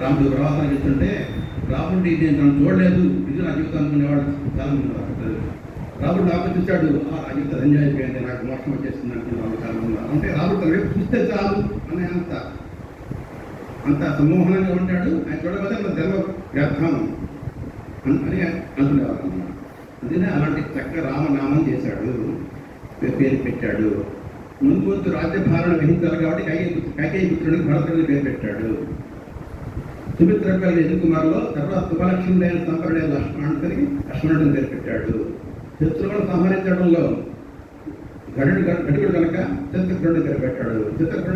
రాముడు ప్రవాసం చేస్తుంటే రాముడి నేను తను చూడలేదు. ఇది నా జీవితం అనుకునేవాడు చాలా మంది ఉన్నారు. రాముడు నాకు చూశాడు. "ఆ, నా జీవితం ఎంజాయ్ అయిపోయింది. నాకు మోసం వచ్చేస్తుంది అనుకున్నాను చాలా మంది అంటే రాముడు తన వైపు చూస్తే చాలు అనే అంత అంత సమ్మోహనంగా ఉంటాడు. ఆయన చూడకపోతే మన ధర్మ వ్యర్థం అని అని అనుకునేవారు అన్నమాట. అందుకనే అలాంటి చక్కగా రామనామం చేశాడు. పేరు పెట్టాడు. ముందు ముందు రాజ్యభారణ వహించాలి కాబట్టి కైకేయ కైకేయ పుత్రుడికి భరతుడిని పేరు పెట్టాడు. సుమిత్రకల్ కలిగిన ఎదుకుమారులో తర్వాత శుభలక్ష్ముడైన సంపరుడైన లక్ష్మణుడిని లక్ష్మణుడిని పేరు శత్రువులను సంహరించడంలో గడుడు గడుగుడు కనుక చిత్రకృణుడి పేరు పెట్టాడు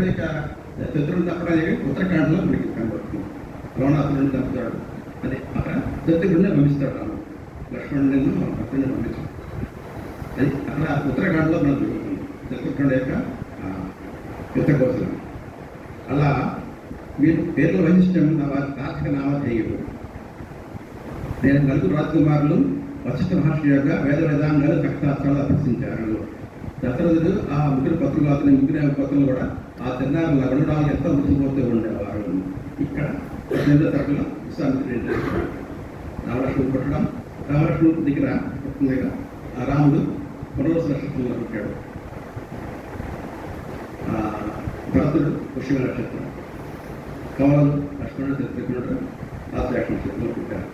యొక్క శత్రువుని తప్పడానికి ఉత్తరాఖండ్లో మనకి కనబడుతుంది. రావణాసురుడిని చంపుతాడు. అదే అక్కడ చిత్రకృణుడిని పంపిస్తాడు రాముడు. లక్ష్మణుడిని భక్తుడిని పంపించాడు అది అక్కడ ఉత్తరాఖండ్లో మనం చూస్తుంది చిత్రకృణుడి యొక్క యుద్ధ కోసం అలా వీరు పేర్ల నా వారి తాత్విక నామధేయుడు నేను నలుగురు రాజకుమారులు వశిష్ఠ మహర్షి యొక్క వేద వేదాంగాలు చక్కశాస్త్రాలు అభ్యసించారు. దశరథుడు ఆ ముగ్గురు పత్రులు అతని ముగ్గురు పత్రులు కూడా ఆ తిన్నారు లగనడానికి ఎంత ముసిపోతూ ఉండేవారు. ఇక్కడ పద్దెనిమిదో తరగతిలో విశ్వామిత్రుడు రామలక్ష్మణుడు పుట్టడం రామలక్ష్మణుడు దగ్గర పుట్టిందిగా ఆ రాముడు పునర్వస నక్షత్రంలో పుట్టాడు భరతుడు పుష్యమ నక్షత్రం ಕಮಲನ್ ಲಕ್ಷ್ಮಣ ತಿರುಪತಿ ಕೂಡ ಆತ ಯಾಕೆ ಕೊಟ್ಟಾರೆ